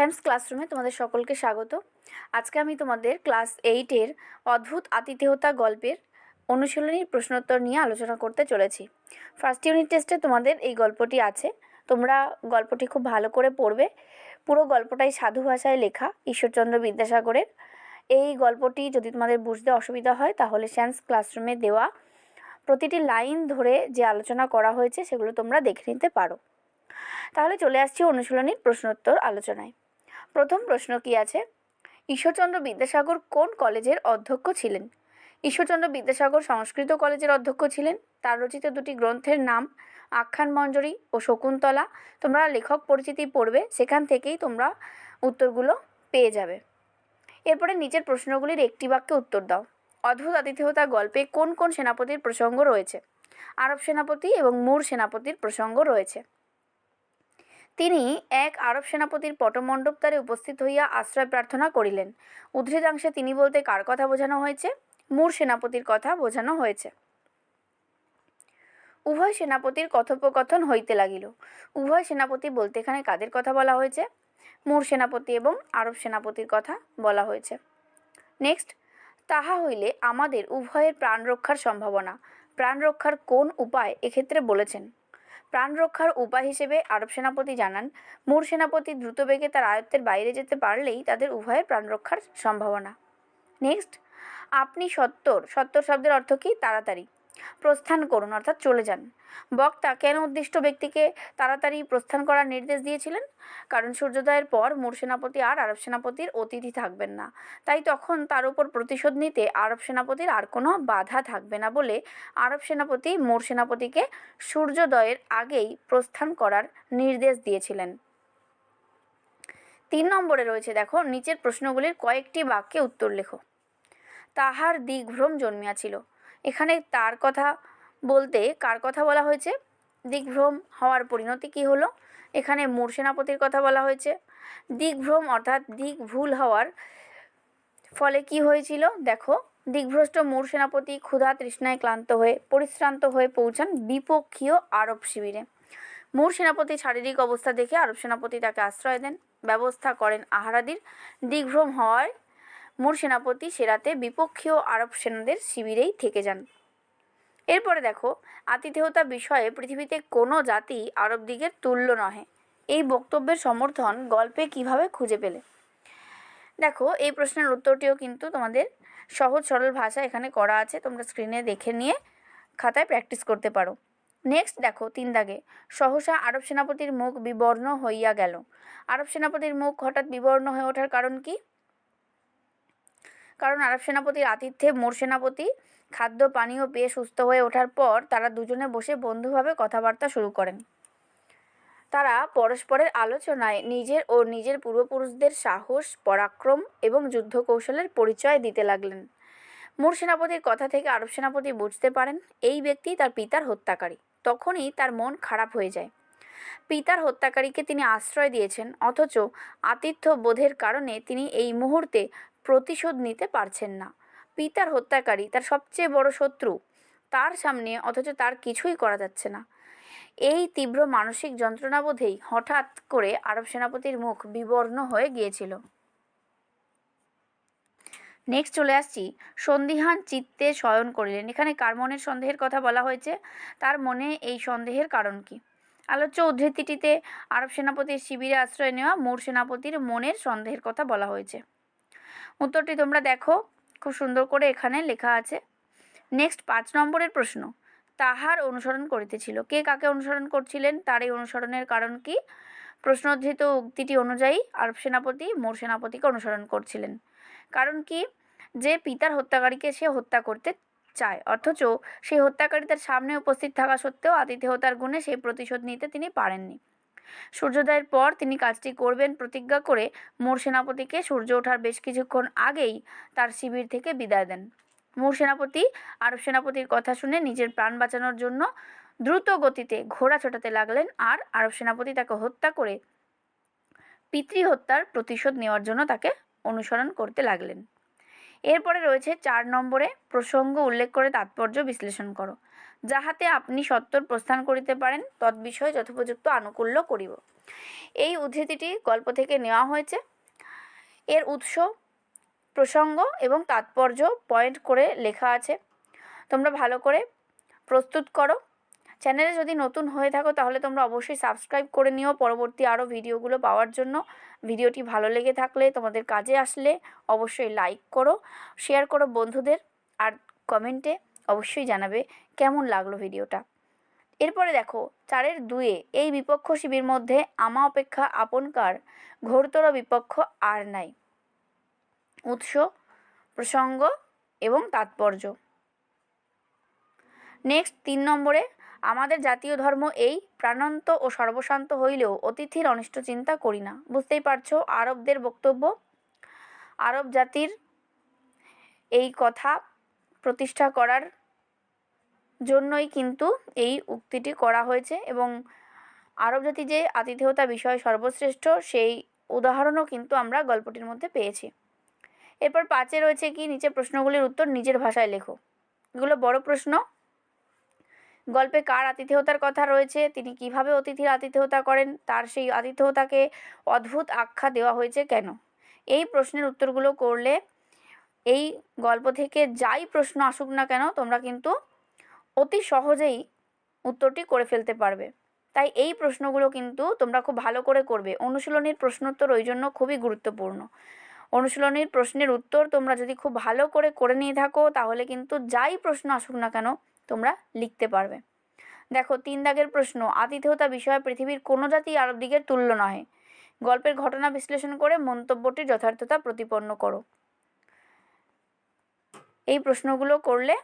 শ্যামস ক্লাসরুমে তোমাদের সকলকে স্বাগত। আজকে আমি তোমাদের ক্লাস এইটের অদ্ভুত আতিথেয়তা গল্পের অনুশীলনীর প্রশ্নোত্তর নিয়ে আলোচনা করতে চলেছি। ফার্স্ট ইউনিট টেস্টে তোমাদের এই গল্পটি আছে। তোমরা গল্পটি খুব ভালো করে পড়বে। পুরো গল্পটাই সাধু ভাষায় লেখা ঈশ্বরচন্দ্র বিদ্যাসাগরের। এই গল্পটি যদি তোমাদের বুঝতে অসুবিধা হয়, তাহলে শ্যামস ক্লাসরুমে দেওয়া প্রতিটি লাইন ধরে যে আলোচনা করা হয়েছে, সেগুলো তোমরা দেখে নিতে পারো। তাহলে চলে আসছি অনুশীলনীর প্রশ্নোত্তর আলোচনায়। প্রথম প্রশ্ন কি আছে? ঈশ্বরচন্দ্র বিদ্যাসাগর কোন কলেজের অধ্যক্ষ ছিলেন? ঈশ্বরচন্দ্র বিদ্যাসাগর সংস্কৃত কলেজের অধ্যক্ষ ছিলেন। তার রচিত দুটি গ্রন্থের নাম আখ্যান মঞ্জরি ও শকুন্তলা। তোমরা লেখক পরিচিতি পড়বে, সেখান থেকেই তোমরা উত্তরগুলো পেয়ে যাবে। এরপরে নিচের প্রশ্নগুলির একটি বাক্যে উত্তর দাও। অদ্ভুত আতিথেয়তা গল্পে কোন কোন সেনাপতির প্রসঙ্গ রয়েছে? আরব সেনাপতি এবং মুর সেনাপতির প্রসঙ্গ রয়েছে। তিনি এক আরব সেনাপতির পটমণ্ডপ দ্বারে উপস্থিত হইয়া আশ্রয় প্রার্থনা করিলেন। উদ্ধৃতাংশে তিনি বলতে কার কথা বোঝানো হয়েছে? মূর সেনাপতির কথা বোঝানো হয়েছে। উভয় সেনাপতির কথোপকথন হইতে লাগিল। উভয় সেনাপতি বলতে এখানে কাদের কথা বলা হয়েছে? মূর সেনাপতি এবং আরব সেনাপতির কথা বলা হয়েছে। নেক্সট, তাহা হইলে আমাদের উভয়ের প্রাণ রক্ষার সম্ভাবনা। প্রাণ রক্ষার কোন উপায় এক্ষেত্রে বলেছেন? প্রাণ রক্ষার উপায় হিসেবে আরব সেনাপতি জানান, মুর সেনাপতি দ্রুতবেগে তার আয়ত্তের বাইরে যেতে পারলেই তাদের উভয়ের প্রাণ রক্ষার সম্ভাবনা। নেক্সট, আপনি সত্তর সত্তর শব্দের অর্থ কি? তাড়াতাড়ি। প্রস্থান করুন, অর্থাৎ চলে যান। বক্তা কেন উদ্দিষ্ট ব্যক্তিকে তাড়াতাড়ি প্রস্থান করার নির্দেশ দিয়েছিলেন? কারণ সূর্যোদয়ের পর মুর সেনাপতি আর আরব সেনাপতির অতিথি থাকবেন না। তাই তখন তার উপর প্রতিশোধ নিতে আরব সেনাপতির আর কোনো বাধা থাকবে না বলে আরব সেনাপতি মোর সেনাপতিকে সূর্যোদয়ের আগেই প্রস্থান করার নির্দেশ দিয়েছিলেন। তিন নম্বরে রয়েছে, দেখো, নিচের প্রশ্নগুলির কয়েকটি বাক্যে উত্তর লেখো। তাহার দিগ্ভ্রম জন্মিয়াছিল। এখানে তার কথা বলতে কার কথা বলা হয়েছে? দিগ্ভ্রম হওয়ার পরিণতি কী হলো? এখানে মোর সেনাপতির কথা বলা হয়েছে। দিগ্ভ্রম অর্থাৎ দিক ভুল হওয়ার ফলে কি হয়েছিল? দেখো, দিগ্ভ্রষ্ট মোর সেনাপতি ক্ষুধা তৃষ্ণায় ক্লান্ত হয়ে, পরিশ্রান্ত হয়ে পৌঁছান বিপক্ষীয় আরব শিবিরে। মোর সেনাপতি শারীরিক অবস্থা দেখে আরব সেনাপতি তাকে আশ্রয় দেন, ব্যবস্থা করেন আহারাদির। দিগ্ভ্রম হওয়ায় মোর সেনাপতি সেরাতে বিপক্ষীয় আরব সেনাদের শিবিরেই থেকে যান। এরপরে দেখো, আতিথেয়তা বিষয়ে পৃথিবীতে কোনো জাতি আরব দিগের তুল্য নহে। এই বক্তব্যের সমর্থন গল্পে কীভাবে খুঁজে পেলে? দেখো, এই প্রশ্নের উত্তরটিও কিন্তু তোমাদের সহজ সরল ভাষা এখানে করা আছে। তোমরা স্ক্রিনে দেখে নিয়ে খাতায় প্র্যাকটিস করতে পারো। নেক্সট দেখো, তিন দাগে, সহসা আরব সেনাপতির মুখ বিবর্ণ হইয়া গেল। আরব সেনাপতির মুখ হঠাৎ বিবর্ণ হয়ে ওঠার কারণ কি? কারণ আরব সেনাপতির আতিথ্যে মোর সেনাপতি, খাদ্য, পানীয় পেয়ে সুস্থ হয়ে ওঠার পর তারা দুজনে বসে বন্ধুভাবে কথাবার্তা শুরু করেন। তারা পরস্পরের আলোচনায় নিজের ও নিজের পূর্বপুরুষদের সাহস, পরাক্রম এবং যুদ্ধ কৌশলের পরিচয় দিতে লাগলেন। মোর সেনাপতির কথা থেকে আরব সেনাপতি বুঝতে পারেন, এই ব্যক্তি তার পিতার হত্যাকারী। তখনই তার মন খারাপ হয়ে যায়। পিতার হত্যাকারীকে তিনি আশ্রয় দিয়েছেন, অথচ আতিথ্য বোধের কারণে তিনি এই মুহূর্তে প্রতিশোধ নিতে পারছেন না। পিতার হত্যাকারী তার সবচেয়ে বড় শত্রু। তার সামনে অথচ তার কিছুই করা যাচ্ছে না। এই তীব্র মানসিক যন্ত্রণাবোধেই হঠাৎ করে আরব সেনাপতির মুখ বিবর্ণ হয়ে গিয়েছিল। নেক্সট চলে আসছি। সন্দিহান চিত্তে শয়ন করিলেন। এখানে কার মনের সন্দেহের কথা বলা হয়েছে? তার মনে এই সন্দেহের কারণ কি? আলোচ্য উদ্ধৃতিটিতে আরব সেনাপতির শিবিরে আশ্রয় নেওয়া মোর সেনাপতির মনের সন্দেহের কথা বলা হয়েছে। উত্তরটি তোমরা দেখো। খুব সুন্দর করে এখানে লেখা আছে। নেক্সট পাঁচ নম্বরের প্রশ্ন। তাহার অনুসরণ করিতেছিল। কে কাকে অনুসরণ করছিলেন? তার এই অনুসরণের কারণ কি? প্রশ্নোদ্ধৃত উক্তিটি অনুযায়ী আরব সেনাপতি, মোর সেনাপতিকে অনুসরণ করছিলেন। কারণ কি? যে পিতার হত্যাকারীকে সে হত্যা করতে চায়। অথচ সেই হত্যাকারী তার সামনে উপস্থিত থাকা সত্ত্বেও আতিথেয়তার গুণে সেই প্রতিশোধ নিতে তিনি পারেননি। সূর্যোদয়ের পর তিনি কাজটি করবেন প্রতিজ্ঞা করে মোর সেনাপতিকে সূর্য ওঠার বেশ কিছুক্ষণ আগেই তার শিবির থেকে বিদায় দেন। মোর সেনাপতি আরব সেনাপতির কথা শুনে নিজের প্রাণ বাঁচানোর জন্য দ্রুত গতিতে ঘোড়া ছোটাতে লাগলেন আর আরব সেনাপতি তাকে হত্যা করে পিতৃহত্যার প্রতিশোধ নেওয়ার জন্য তাকে অনুসরণ করতে লাগলেন। এরপরে রয়েছে চার নম্বরে প্রসঙ্গ উল্লেখ করে তাৎপর্য বিশ্লেষণ করো। যাহাতে আপনি সত্তর প্রস্থান করিতে পারেন তৎবিষয়ে যথোপযুক্ত আনুকূল্য করিব। এই উদ্ধৃতিটি গল্প থেকে নেওয়া হয়েছে। এর উৎস, প্রসঙ্গ এবং তাৎপর্য পয়েন্ট করে লেখা আছে। তোমরা ভালো করে প্রস্তুত করো। চ্যানেলে যদি নতুন হয়ে থাকো, তাহলে তোমরা অবশ্যই সাবস্ক্রাইব করে নিও। পরবর্তী আরও ভিডিওগুলো পাওয়ার জন্য। ভিডিওটি ভালো লেগে থাকলে, তোমাদের কাজে আসলে অবশ্যই লাইক করো শেয়ার করো বন্ধুদের, আর কমেন্টে অবশ্যই জানাবে কেমন লাগল ভিডিওটা। এরপরে দেখো, চারের দুয়ে এই বিপক্ষ শিবির মধ্যে আমা অপেক্ষা আপনকার ঘোরতর বিপক্ষ আর নাই। উৎস, প্রসঙ্গ এবং তাৎপর্য। নেক্সট, তিন নম্বরে, আমাদের জাতীয় ধর্ম এই প্রাণান্ত ও সর্বশান্ত হইলেও অতিথির অনিষ্ট চিন্তা করি না। বুঝতেই পারছ, আরবদের বক্তব্য? আরব জাতির এই কথা প্রতিষ্ঠা করার জন্যই কিন্তু এই উক্তিটি করা হয়েছে এবং আরব জাতি যে আতিথেয়তা বিষয় সর্বশ্রেষ্ঠ, সেই উদাহরণও কিন্তু আমরা গল্পটির মধ্যে পেয়েছি। এরপর পাঁচে রয়েছে কি, নিচে প্রশ্নগুলির উত্তর নিজের ভাষায় লেখো। এগুলো বড় প্রশ্ন। গল্পে কার আতিথেয়তার কথা রয়েছে, তিনি কীভাবে অতিথির আতিথেয়তা করেন, তার সেই আতিথেয়তাকে অদ্ভুত আখ্যা দেওয়া হয়েছে কেন? এই প্রশ্নের উত্তরগুলো করলে এই গল্প থেকে যাই প্রশ্ন আসুক না কেন, তোমরা কিন্তু অতি সহজেই উত্তরটি করে ফেলতে পারবে। তাই এই প্রশ্নগুলো কিন্তু তোমরা খুব ভালো করে করবে। অনুশীলনীর প্রশ্নোত্তর ওই জন্য খুবই গুরুত্বপূর্ণ। অনুশীলনীর প্রশ্নের উত্তর তোমরা যদি খুব ভালো করে করে নিয়ে থাকো, তাহলে কিন্তু যাই প্রশ্ন আসুক না কেন, তোমরা লিখতে পারবে। দেখো, তিন দাগের প্রশ্ন, আতিথেয়তা বিষয়ে পৃথিবীর কোনো জাতি আরব দিকের তুল্য নহে। গল্পের ঘটনা বিশ্লেষণ করে মন্তব্যটির যথার্থতা প্রতিপন্ন করো। এই প্রশ্নগুলো করলে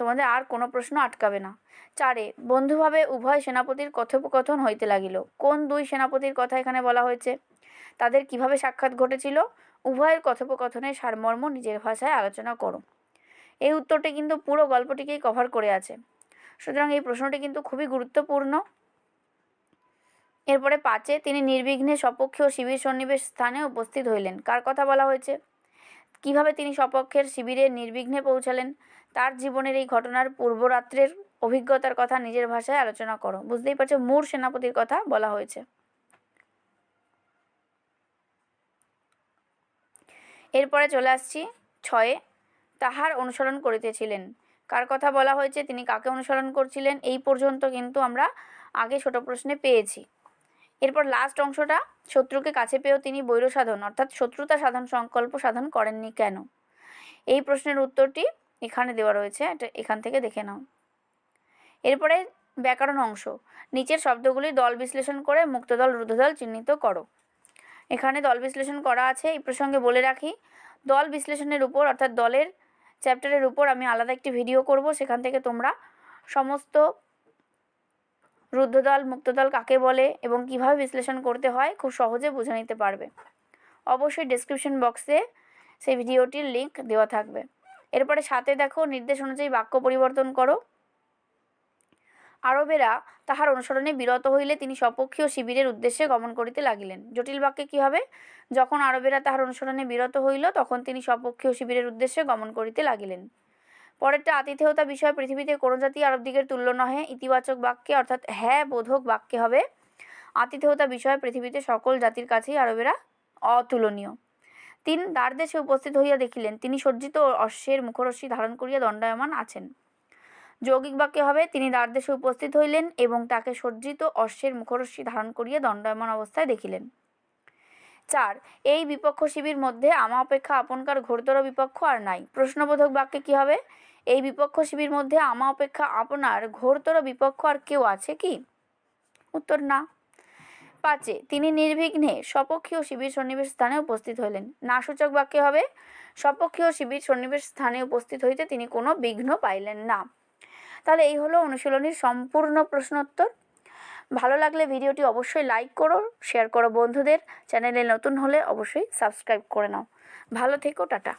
তোমাদের আর কোনো প্রশ্ন আটকাবে না। চারে, বন্ধুভাবে উভয় সেনাপতির কথোপকথন হইতে লাগিল। কোন দুই সেনাপতির কথা এখানে বলা হয়েছে? তাদের কীভাবে সাক্ষাৎ ঘটেছিল? উভয়ের কথোপকথনের সারমর্ম নিজের ভাষায় আলোচনা করো। এই উত্তরটি কিন্তু পুরো গল্পটিকেই কভার করে আছে। সুতরাং এই প্রশ্নটি কিন্তু খুবই গুরুত্বপূর্ণ। এরপরে পাঁচে, তিনি নির্বিঘ্নে সপক্ষে ও শিবির সন্নিবেশ স্থানে উপস্থিত হইলেন। কার কথা বলা হয়েছে? কীভাবে তিনি সপক্ষের শিবিরে নির্বিঘ্নে পৌঁছালেন? তার জীবনের এই ঘটনার পূর্বরাত্রের অভিজ্ঞতার কথা নিজের ভাষায় আলোচনা করো। বুঝতেই পারছ, মূর সেনাপতির কথা বলা হয়েছে। এরপরে চলে আসছি ছয়ে। তাহার অনুসরণ করিতেছিলেন। কার কথা বলা হয়েছে, তিনি কাকে অনুসরণ করছিলেন, এই পর্যন্ত কিন্তু আমরা আগে ছোট প্রশ্নে পেয়েছি। এরপর লাস্ট অংশটা, শত্রুকে কাছে পেয়েও তিনি বৈর সাধন অর্থাৎ শত্রুতা সাধন সংকল্প সাধন করেননি কেন? এই প্রশ্নের উত্তরটি এখানে দেওয়া রয়েছে, এটা এখান থেকে দেখে নাও। এরপরে ব্যাকরণ অংশ, নিচের শব্দগুলি দল বিশ্লেষণ করে মুক্তদল, রুদ্ধদল চিহ্নিত করো। এখানে দল বিশ্লেষণ করা আছে, এই প্রসঙ্গে বলে রাখি, দল বিশ্লেষণের উপর, অর্থাৎ দলের চ্যাপ্টারের উপর আমি আলাদা একটি ভিডিও করব, সেখান থেকে তোমরা সমস্ত রুদ্ধদল, মুক্তদল কাকে বলে এবং কীভাবে বিশ্লেষণ করতে হয়, খুব সহজে বুঝে নিতে পারবে। অবশ্যই ডিসক্রিপশন বক্সে সেই ভিডিওটির লিংক দেওয়া থাকবে। এরপরে সাথে দেখো নির্দেশ অনুযায়ী বাক্য পরিবর্তন করো। আরবেরা তাহার অনুসরণে বিরত হইলে তিনি স্বপক্ষীয় শিবিরের উদ্দেশ্যে গমন করিতে লাগিলেন। জটিল বাক্যে কী হবে? যখন আরবেরা তাহার অনুসরণে বিরত হইল, তখন তিনি স্বপক্ষীয় শিবিরের উদ্দেশ্যে গমন করিতে লাগিলেন। পরেরটা আতিথেয়তা বিষয়, পৃথিবীতে কোনো জাতি আরব দিকের তুল্য নহে। ইতিবাচক বাক্যে, অর্থাৎ হ্যাঁ বোধক বাক্যে হবে। আতিথেয়তা বিষয়, পৃথিবীতে সকল জাতির কাছেই আরবেরা অতুলনীয়। তিন দ্বার দেশে উপস্থিত হইয়া দেখিলেন। তিনি সজ্জিত অশ্বের মুখরশ্মি ধারণ করিয়া দণ্ডায়মান আছেন। যৌগিক বাক্যে হবে, তিনি দ্বারদেশে উপস্থিত হইলেন এবং তাকে সজ্জিত অশ্বের মুখরশ্মি ধারণ করিয়া দণ্ডায়মান অবস্থায় দেখিলেন। চার, এই বিপক্ষ শিবির মধ্যে আমা অপেক্ষা আপনকার ঘোরতর বিপক্ষ আর নাই। প্রশ্নবোধক বাক্যে কি হবে? এই বিপক্ষ শিবির মধ্যে আমা অপেক্ষা আপনার ঘোরতর বিপক্ষ আর কেউ আছে কি? উত্তর না। পাঁচে তিনি নির্বিঘ্নে স্বপক্ষীয় শিবির সন্নিবেশ স্থানে উপস্থিত হইলেন। না সূচক বাক্যে হবে, স্বপক্ষীয় শিবির সন্নিবেশ স্থানে উপস্থিত হইতে তিনি কোনো বিঘ্ন পাইলেন না। তাহলে এই হলো অনুশীলনীর সম্পূর্ণ প্রশ্নোত্তর। ভালো লাগলে ভিডিওটি অবশ্যই লাইক করো, শেয়ার করো বন্ধুদের। চ্যানেলে নতুন হলে অবশ্যই সাবস্ক্রাইব করে নাও। ভালো থেকো, টাটা।